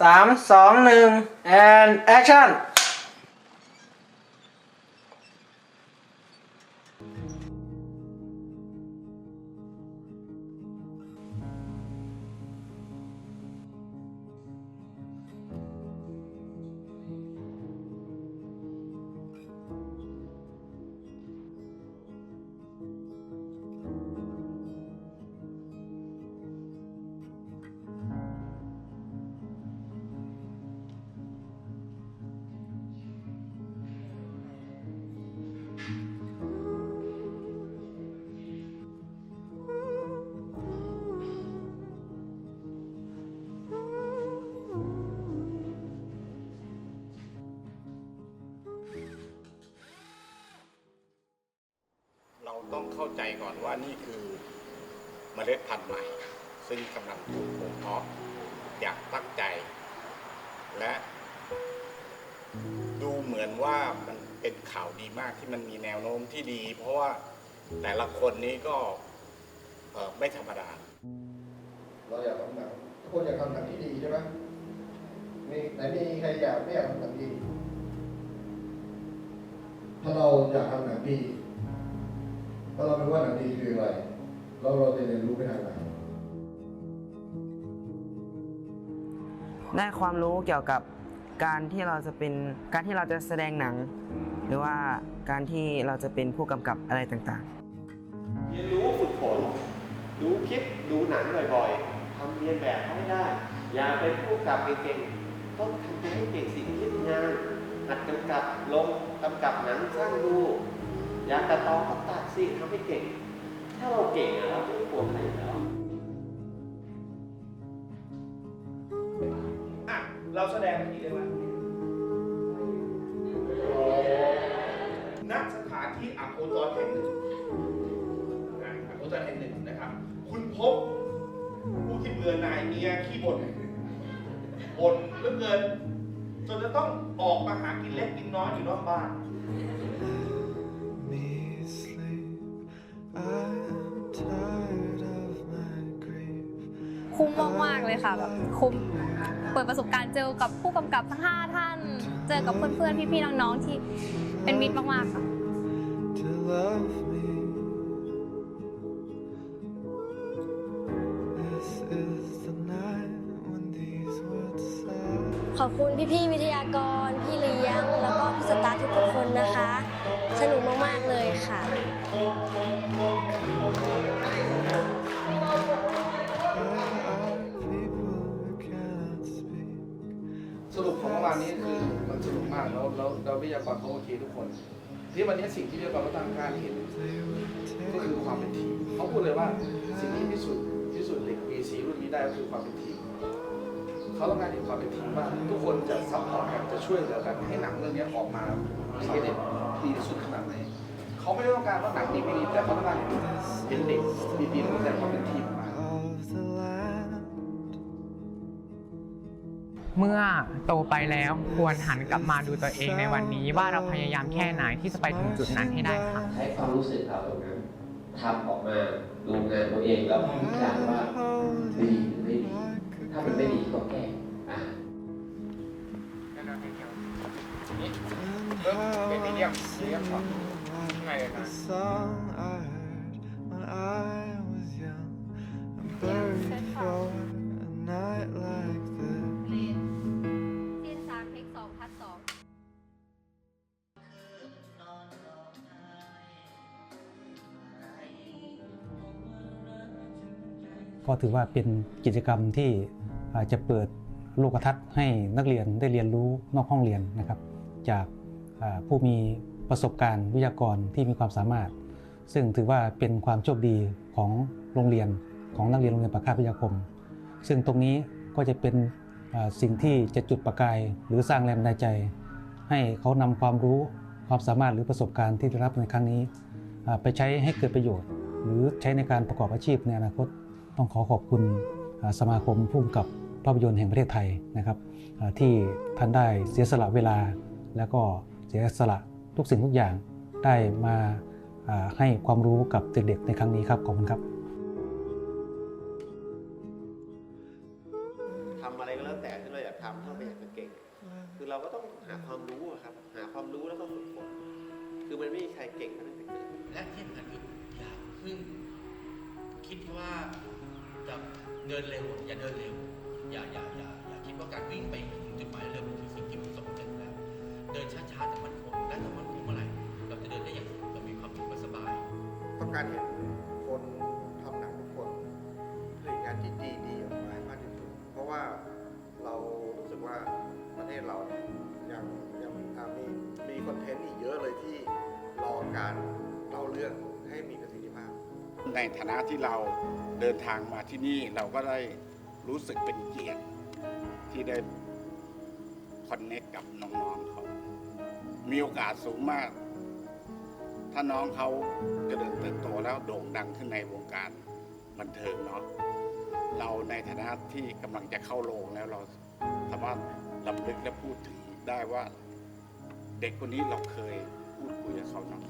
สามสองหนึ่ง and action ต้องเข้าใจก่อนว่านี่คือเมล็ดพันธุ์ใหม่ ซึ่งกำลังถูกบ่มเพาะอย่างตั้งใจ และดูเหมือนว่ามันเป็นข่าวดีมากที่มันมีแนวโน้มที่ดี เพราะว่าแต่ละคนนี้ก็ไม่ธรรมดา เราอยากทำหนังทุกคนอยากทำหนังที่ดีใช่ไหมมีไหนมีใครอยากไม่อยากทำหนังดี ถ้าเราอยากทำหนังดี ถ้าเรารู้ว่าหนังดีคืออะไรแล้วเราจะเรียนรู้ไปทางไหนได้ความรู้เกี่ยวกับการที่เราจะเป็นการที่เราจะแสดงหนัง หรือว่าการที่เราจะเป็นผู้กำกับอะไรต่างๆเรียนรู้ฝึกฝนดูคลิปดูหนังบ่อยๆทำเรียนแบบเขาให้ได้ อย่าเป็นผู้กำกับเก่งๆต้องทำตัวให้เก่งสิ่งคิดงานหัดกำกับลงกำกับหนังสร้างดู อยากตัดต่อก็ตัดสิทำให้เก่ง ถ้าเราเก่งเราไม่กลัวใครอยู่แล้วอะเราแสดงที่เรียกว่าณสถานที่อัโคจรแห่งหนึ่งอะอัโคจรแห่งหนึ่งนะครับ คุณพบผู้ที่เบื่อหน่ายเมียขี้บ่นบ่นเหลือเกินจนจะต้องออกมาหากินเล็กกินน้อยอยู่นอกบ้าน มากๆเลยค่ะแบบคุ้มเปิดประสบการณ์เจอกับผู้กำกับทั้ง 5 ท่าน เจอกับเพื่อนๆพี่ๆน้องๆที่เป็นมิตรมากๆค่ะ to love me. This is the night when these words say. ขอบคุณพี่ๆวิทยากร พี่เลี้ยง แล้วก็พี่สตาฟทุกๆคนนะคะ สนุกมากๆเลยค่ะ สรุปของเมื่อวานนี้คือมันสนุกมากแล้วแล้วแล้ววิทยากรเขาโอเคทุกคน ที่วันนี้สิ่งที่วิทยากรเขาตั้งการเห็นก็คือความเป็นทีมเขาพูดเลยว่าสิ่งที่พิสูจน์พิสูจน์เด็ก BC รุ่นนี้ได้ก็คือความเป็นทีมเขาต้องการเห็นความเป็นทีมว่าทุกคนจะซัพพอร์ตกันจะช่วยเหลือกันให้หนังเรื่องนี้ออกมาให้ได้ดีที่สุดขนาดไหนเขาไม่ได้ต้องการว่าหนังดีไม่ดีแต่เขาต้องการเห็นเห็นเด็กดีๆแล้วแสดงความ เมื่อโตไปแล้วควรหันกลับมาดูตัวเองในวันนี้ ว่าเราพยายามแค่ไหนที่จะไปถึงจุดนั้นให้ได้ค่ะ ใช้ความรู้สึกเราตรงนั้นทำออกมาดูงานตัวเองแล้ววิจารณ์ว่าดีหรือไม่ดี ถ้ามันไม่ดีก็แก้อ่า And how เป็นมีเดียมเดียมช็อต sing ไงเลยนะ ก็ถือว่าเป็นกิจกรรมที่อาจจะเปิดโลกทัศน์ให้นักเรียนได้เรียนรู้นอกห้องเรียนนะครับ จากผู้มีประสบการณ์วิทยากรที่มีความสามารถ ซึ่งถือว่าเป็นความโชคดีของโรงเรียนของนักเรียนโรงเรียนปากคาบวิทยาคม ซึ่งตรงนี้ก็จะเป็นสิ่งที่จะจุดประกายหรือสร้างแรงบันดาลใจ ให้เขานำความรู้ความสามารถหรือประสบการณ์ที่ได้รับในครั้งนี้ ไปใช้ให้เกิดประโยชน์ หรือใช้ในการประกอบอาชีพในอนาคต ต้องขอขอบคุณอ่าสมาคมผู้กำกับภาพยนตร์แห่งประเทศไทยนะครับอ่าที่ท่านได้เสียสละเวลา แล้วก็เสียสละทุกสิ่งทุกอย่างได้มาอ่าให้ความรู้กับเด็กๆในครั้งนี้ครับขอบคุณครับทำอะไรก็แล้วแต่แต่ที่เราอยากทำถ้าเราอยากจะเก่ง คือเราก็ต้องหาความรู้อะครับหาความรู้แล้วก็ฝึกฝนคือมันไม่มีใครเก่งตั้งแต่เกิดและที่สำคัญคืออย่าเพิ่งคิดว่า จะเดินเร็วอย่าเดินเร็ว อย่าอย่าอย่าอย่าคิดว่าการวิ่งไปถึงจุดหมายเร็วคือสิ่งที่ประสบความสำเร็จแล้ว เดินช้าๆแต่มั่นคงและถ้ามั่นคงเมื่อไหร่เราจะเดินได้อย่างแบบมีความสุขและสบาย ต้องการเห็นคนทำหนังทุกคนผลิตงานที่ดีๆออกมาให้มากที่สุด เพราะว่าเรารู้สึกว่าประเทศเราเนี่ยยังยังอ่ามีมีคอนเทนต์อีกเยอะเลยที่รอการเล่าเรื่องให้มีประสิทธิภาพ ในฐานะที่เรา เดินทางมาที่นี่เราก็ได้รู้สึกเป็นเกียรติที่ได้คอนเนคกับน้องๆเขา มีโอกาสสูงมาก ถ้าน้องเขาเจริญเติบโตแล้วโด่งดังขึ้นในวงการบันเทิงเนาะ เราในฐานะที่กำลังจะเข้าโรงแล้วเราสามารถลำลึกและพูดถึงได้ว่า เด็กคนนี้เราเคยพูดคุยกับเขาเนาะ